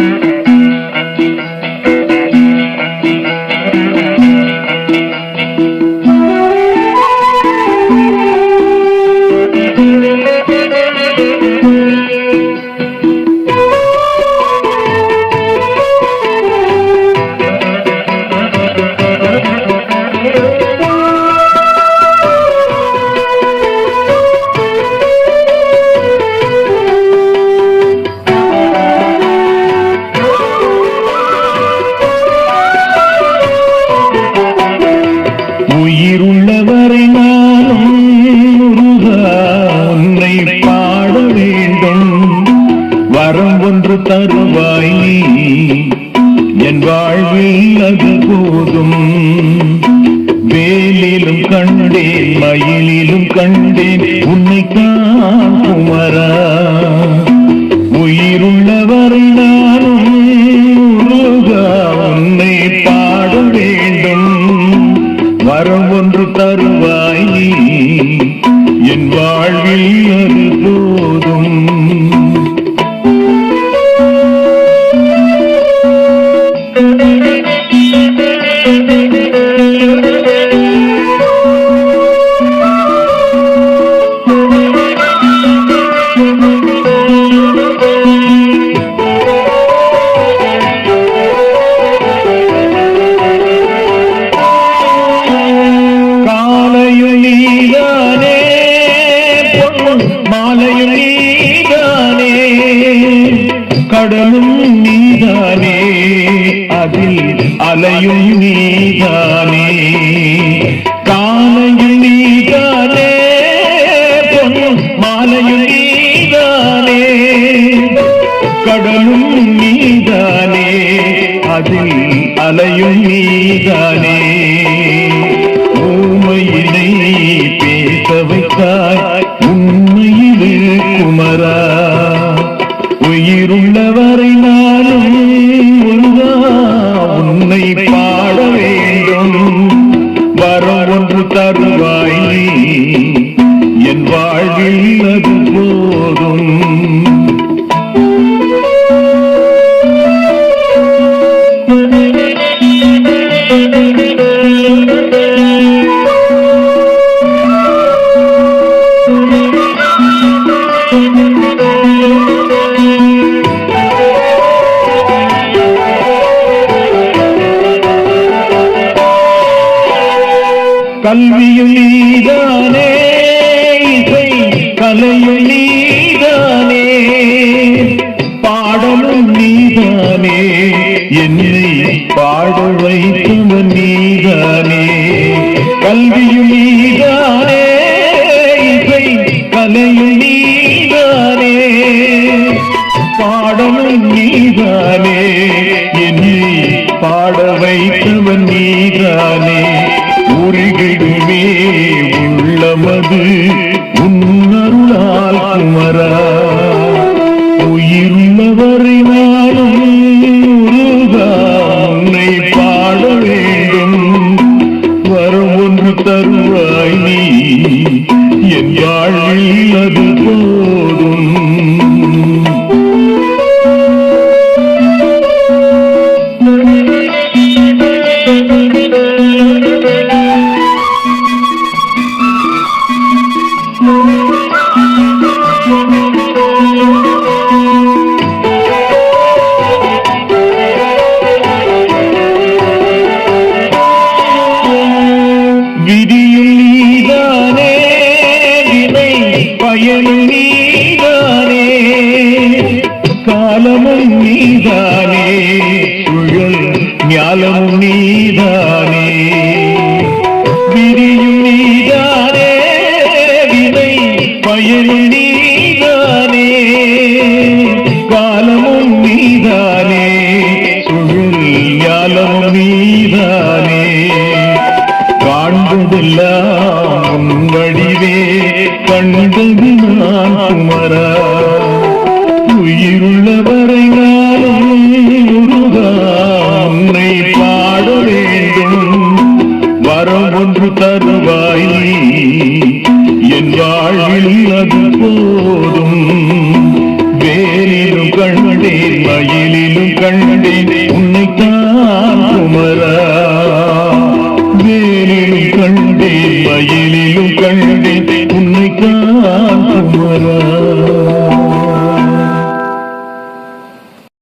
உயிருள்ளவரை என் போதும் வேலிலும் கண்டேன் மயிலிலும் கண்டேன். உன்னை குமரா. உயிருள்ளவரை நானும் உன்னை பாட வேண்டும். வரம் ஒன்று தருவாய் என் வாழ்வில் அது போதும். கடலும் நீதானே. அதில் அலையும் நீதானே. காலையும் நீதானே. பொன் மாலையும் நீதானே. கடலும் நீதானே. அதில் அலையும் நீதானே. ஊமையினை பேச வைத்தாய். உண்மையிலே ஒன்று கல்வியும் நீதானே இசை கலையும் நீதானே பாடலும் நீதானே என்னை பாட வைத்தவன் நீதானே. கல்வியும் நீ குமரா உயிருள்ளவரை நானும் முருகா பாட வேண்டும். வரம் ஒன்று தருவாய் நீ. என் வாழ்வில் அது விதியும் நீதானே வினை பயனும் நீதானே காலமும் நீதானே சுழல் ஞாலமும் நீதானே விதியும் நீதானே வினை பயனும் நீதானே நான் குமரா உயிருள்ளவரை நானும் முருகா பாட வேண்டும். வரம் ஒன்று தருவாய் என் வாழ்வில் அது போதும். வேலிலும் கண்டேன் மயிலிலும் உன்னைத்தான் குமரா. வேலிலும் கண்டேன் மயிலிலும் கண்டேன்.